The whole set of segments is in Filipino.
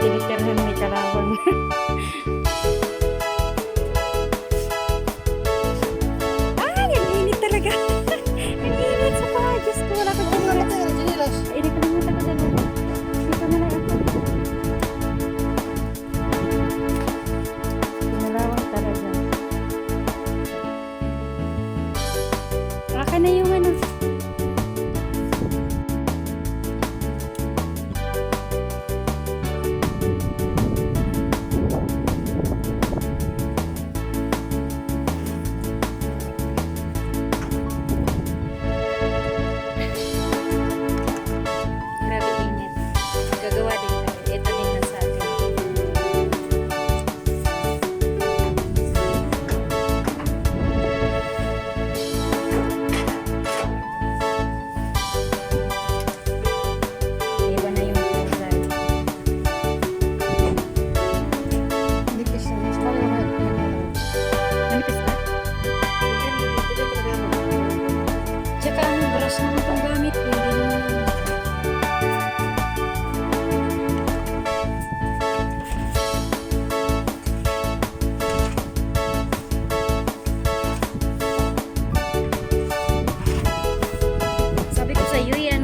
Tinitirhan may kalawang? Ay, ang init talaga. ang init sa paa. Diyos ko, wala kang tinira. Ay,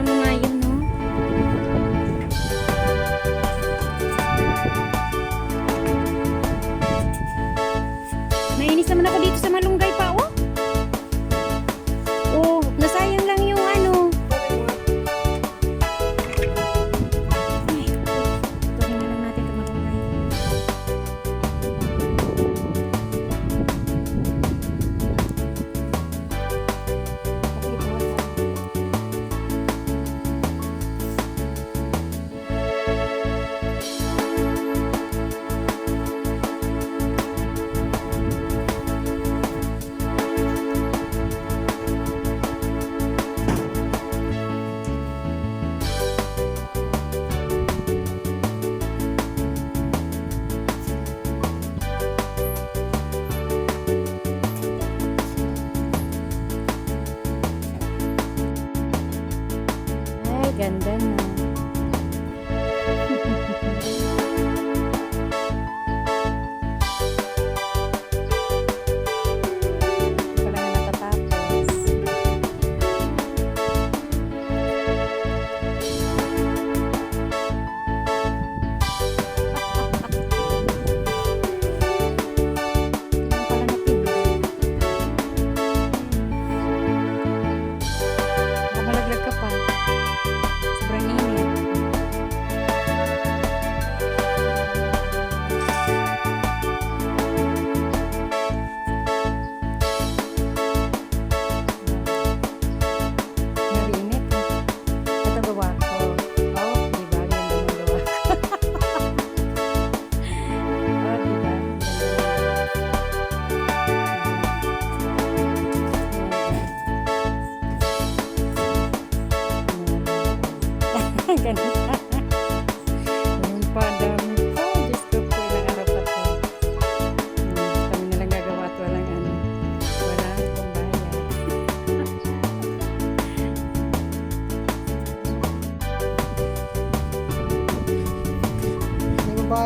mo nga yun, no? Nainis naman ako dito sa malunggay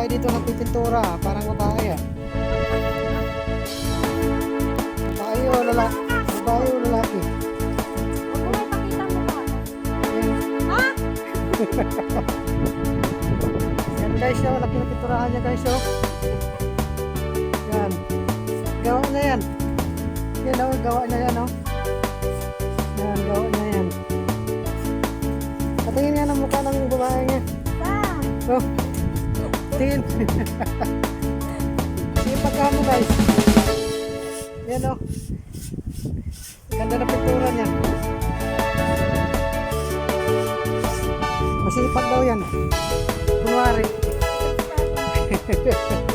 babae dito nagpipintura, parang babae ah. Babae o lalaki? Babae o lalaki? Huwag mo may pakita mo pa. Yan. Yan guys, oh, laki ng pinturahan niya guys oh. Yan. Gawa na yan. Yan oh, gawa na yan oh. Yan, gawa na yan. Patingin nga ng mukha ng babae niya. Oh. Sige pagkano guys. Yan o. Ganda na pintura niya. Masipag daw yan. Kunwari.